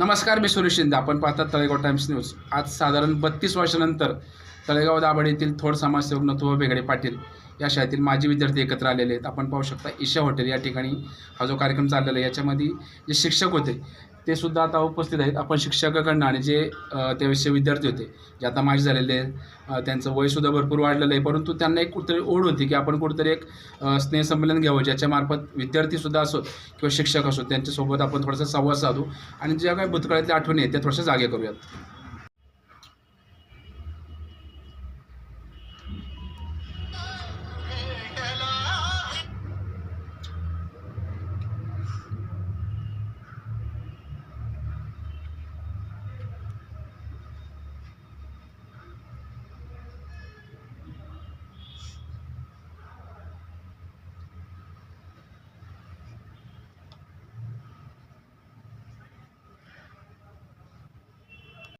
नमस्कार मी सुरेश शिंदे. आपण पाहतात तळेगाव टाइम्स न्यूज. आज साधारण बत्तीस वर्षानंतर तळेगाव दाभाड येथील थोड समाजसेवक नथुबा बेगडे पाटील या शाळेतील माजी विद्यार्थी एकत्र आलेले आहेत. आपण पाहू शकता ईशा हॉटेल या ठिकाणी हा जो कार्यक्रम चाललेला आहे याच्यामध्ये जे शिक्षक होते ते सुद्धा आता उपस्थित आहेत. आपण शिक्षकाकडनं आणि जे अ, त्यावेळेसचे विद्यार्थी होते जे आता माझे झालेले आहेत त्यांचं वयसुद्धा भरपूर वाढलेलं आहे. परंतु त्यांना एक कुठेतरी ओढ होती की आपण कुठेतरी एक स्नेहसंमेलन घ्यावं ज्याच्यामार्फत विद्यार्थीसुद्धा असोत किंवा शिक्षक असोत त्यांच्यासोबत आपण थोडासा संवाद साधू आणि ज्या काही भूतकाळातल्या आठवणी आहेत त्या थोड्याशा जागे करूयात.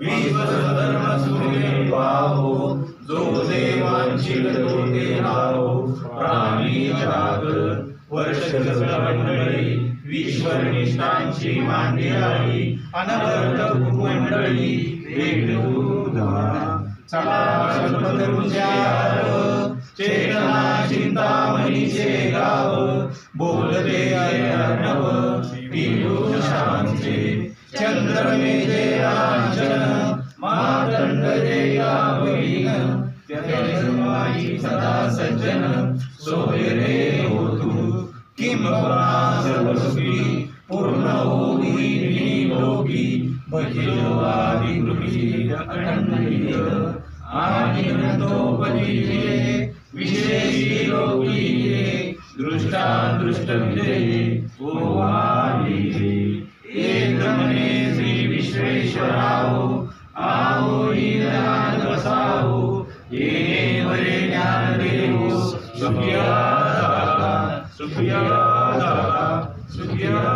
व्यंकटी सांडो विश्वधर्म पाहो जो देवांची प्राणी वर्ष मंडळी विश्वनिष्ठांची मांदियाळी अनवर्त मंडळी चेतना चिंतामणीचे गाव बोलते अर्णव पियुषांचे रांजन मातंड देया बहीण सदा सज्जन सोयरे होतु किंबहुना सर्वसुखी पूर्ण होई लोकी भजिलो आदि अखंडित आणि नंदोपदीये विशेषी लोकीये दृष्टा दृष्ट विजये ओवालिये एक मने श्री विश्वेश्वराहो आओ ज्ञान बसाहो ये वरे ज्ञान देवो सुखिया जागा सुखिया सुखिया